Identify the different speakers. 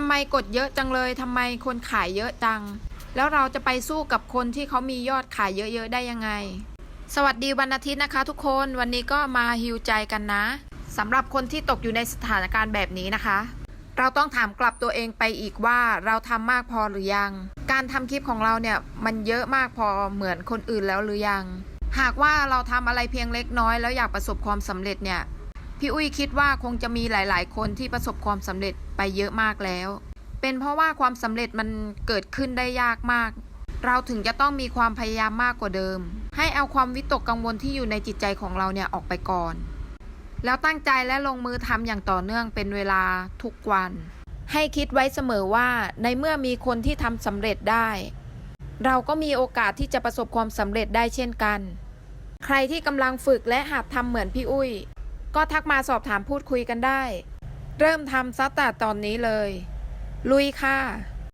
Speaker 1: ทำไมกดเยอะจังเลยทำไมคนขายเยอะจัง แล้วเราจะไปสู้กับคนที่เขามียอดขายเยอะๆได้ยังไง สวัสดีวันอาทิตย์นะคะ ทุกคนวันนี้ก็มาฮิวใจกันนะสำหรับคนที่ตกอยู่ในสถานการณ์แบบนี้นะคะ เราต้องถามกลับตัวเองไปอีกว่าเราทำมากพอหรือยัง การทำคลิปของเราเนี่ยมันเยอะมากพอเหมือนคนอื่นแล้วหรือยัง หากว่าเราทำอะไรเพียงเล็กน้อยแล้วอยากประสบความสำเร็จเนี่ย พี่อุ้ยคิดว่าคงจะมีหลาย ๆ คนที่ประสบความสำเร็จไปเยอะมากแล้ว เป็นเพราะว่าความสำเร็จมันเกิดขึ้นได้ยากมาก เราถึงจะต้องมีความพยายามมากกว่าเดิม ให้เอาความวิตกกังวลที่อยู่ในจิตใจของเราเนี่ยออกไปก่อน แล้วตั้งใจและลงมือทำอย่างต่อเนื่องเป็นเวลาทุกวัน ให้คิดไว้เสมอว่าในเมื่อมีคนที่ทำสำเร็จได้ เราก็มีโอกาสที่จะประสบความสำเร็จได้เช่นกัน ใครที่กำลังฝึกและหัดทำเหมือนพี่อุ้ย ก็ทักมาสอบถามพูดคุยกันได้ เริ่มทำซะแต่ตอนนี้เลย ลุยค่ะ